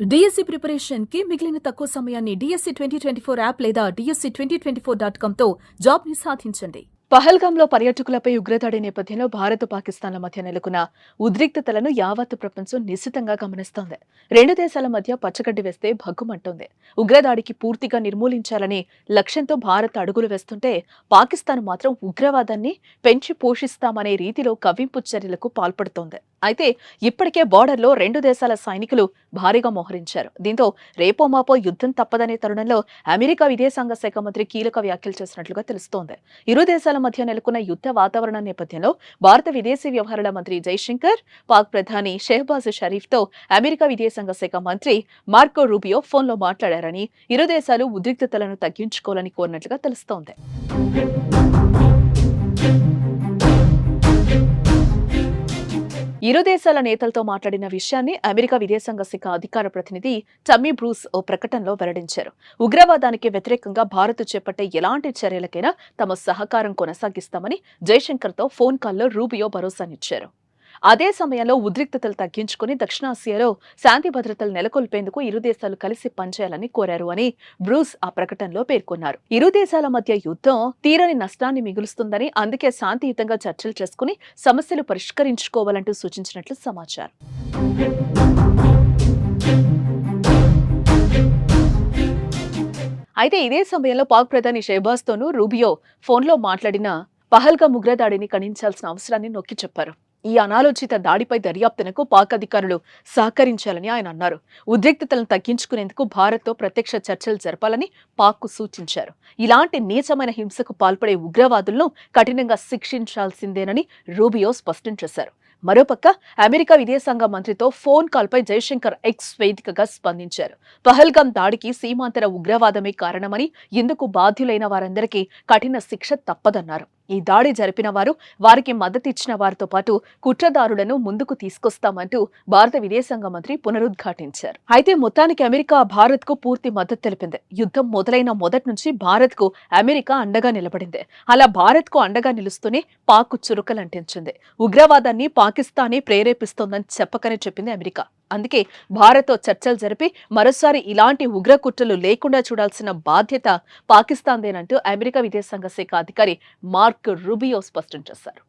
DSC ప్రిపరేషన్కి మిగిలిన తక్కువ సమయాన్ని DSC twenty twenty four app లేదా DSC twenty twenty four dot కామ్తో జాబ్ని సాధించండి. పహల్గాంలో పర్యాటకులపై ఉగ్రదాడి నేపథ్యంలో భారత్ పాకిస్తాన్ల మధ్య నెలకొన్న ఉద్రిక్తతలను యావత్ ప్రపంచం నిశ్చితంగా గమనిస్తోంది. రెండు దేశాల మధ్య పచ్చగడ్డి వేస్తే భగ్గుమంటోంది. ఉగ్రదాడికి పూర్తిగా నిర్మూలించాలని లక్ష్యంతో భారత్ అడుగులు వేస్తుంటే పాకిస్తాన్ మాత్రం ఉగ్రవాదాన్ని పెంచి పోషిస్తామనే రీతిలో కవ్వింపు చర్యలకు పాల్పడుతోంది. అయితే ఇప్పటికే బోర్డర్లో రెండు దేశాల సైనికులు భారీగా మోహరించారు. దీంతో రేపో మాపో యుద్ధం తప్పదనే తరుణంలో అమెరికా విదేశాంగ శాఖ మంత్రి కీలక వ్యాఖ్యలు చేసినట్లుగా తెలుస్తోంది. ఇరు దేశాల మధ్య నెలకొన్న యుద్ధ వాతావరణ నేపథ్యంలో భారత విదేశీ వ్యవహారాల మంత్రి జైశంకర్ పాక్ ప్రధాని షెహబాజ్ షరీఫ్తో అమెరికా విదేశాంగ శాఖ మంత్రి మార్కో రూబియో ఫోన్లో మాట్లాడారని ఇరు దేశాలు ఉద్రిక్తతలను తగ్గించుకోవాలని కోరినట్లుగా తెలుస్తోంది. ఇరు దేశాల నేతలతో మాట్లాడిన విషయాన్ని అమెరికా విదేశాంగ శాఖ అధికార ప్రతినిధి టమ్మీ బ్రూస్ ఓ ప్రకటనలో వెల్లడించారు. ఉగ్రవాదానికి వ్యతిరేకంగా భారత్ చేపట్టే ఎలాంటి చర్యలకైనా తమ సహకారం కొనసాగిస్తామని జైశంకర్తో ఫోన్ కాల్లో రూబియో భరోసానిచ్చారు. అదే సమయంలో ఉద్రిక్తతలు తగ్గించుకుని దక్షిణాసియాలో శాంతి భద్రతలు నెలకొల్పేందుకు ఇరు దేశాలు కలిసి పనిచేయాలని కోరారు అని బ్రూస్ ఆ ప్రకటనలో పేర్కొన్నారు. ఇరు దేశాల మధ్య యుద్ధం తీరని నష్టాన్ని మిగులుస్తుందని అందుకే శాంతియుతంగా చర్చలు చేసుకుని సమస్యలు పరిష్కరించుకోవాలంటూ సూచించినట్లు సమాచారం. అయితే ఇదే సమయంలో పాక్ ప్రధాని షెహబాజ్తోనూ రూబియో ఫోన్లో మాట్లాడిన పహల్గా ముగ్రదాడిని ఖండించాల్సిన అవసరాన్ని నొక్కి చెప్పారు. ఈ అనాలోచిత దాడిపై దర్యాప్తునకు పాక్ అధికారులు సహకరించాలని ఆయన అన్నారు. ఉద్రిక్తతలను తగ్గించుకునేందుకు భారత్తో ప్రత్యక్ష చర్చలు జరపాలని పాక్కు సూచించారు. ఇలాంటి నీచమైన హింసకు పాల్పడే ఉగ్రవాదులను కఠినంగా శిక్షించాల్సిందేనని రూబియో స్పష్టం చేశారు. మరోపక్క అమెరికా విదేశాంగ మంత్రితో ఫోన్ కాల్పై జయశంకర్ ఎక్స్ వేదికగా స్పందించారు. పహల్గాం దాడికి సీమాంతర ఉగ్రవాదమే కారణమని ఇందుకు బాధ్యులైన వారందరికీ కఠిన శిక్ష తప్పదన్నారు. ఈ దాడి జరిపిన వారు వారికి మద్దతిచ్చిన వారితో పాటు కుట్రదారులను ముందుకు తీసుకొస్తామంటూ భారత విదేశాంగ మంత్రి పునరుద్ఘాటించారు. అయితే మొత్తానికి అమెరికా భారత్కు పూర్తి మద్దతు తెలిపింది. యుద్ధం మొదలైన మొదటి నుంచి భారత్కు అమెరికా అండగా నిలబడింది. అలా భారత్కు అండగా నిలుస్తూనే పాక్ చురుకలంటించింది. ఉగ్రవాదాన్ని పాకిస్తానే ప్రేరేపిస్తోందని చెప్పకనే చెప్పింది అమెరికా. అందుకే భారత్తో చర్చలు జరిపి మరోసారి ఇలాంటి ఉగ్ర కుట్రలు లేకుండా చూడాల్సిన బాధ్యత పాకిస్తాన్దేనంటూ అమెరికా విదేశాంగ శాఖ అధికారి మార్క్ రుబియో స్పష్టం చేశారు.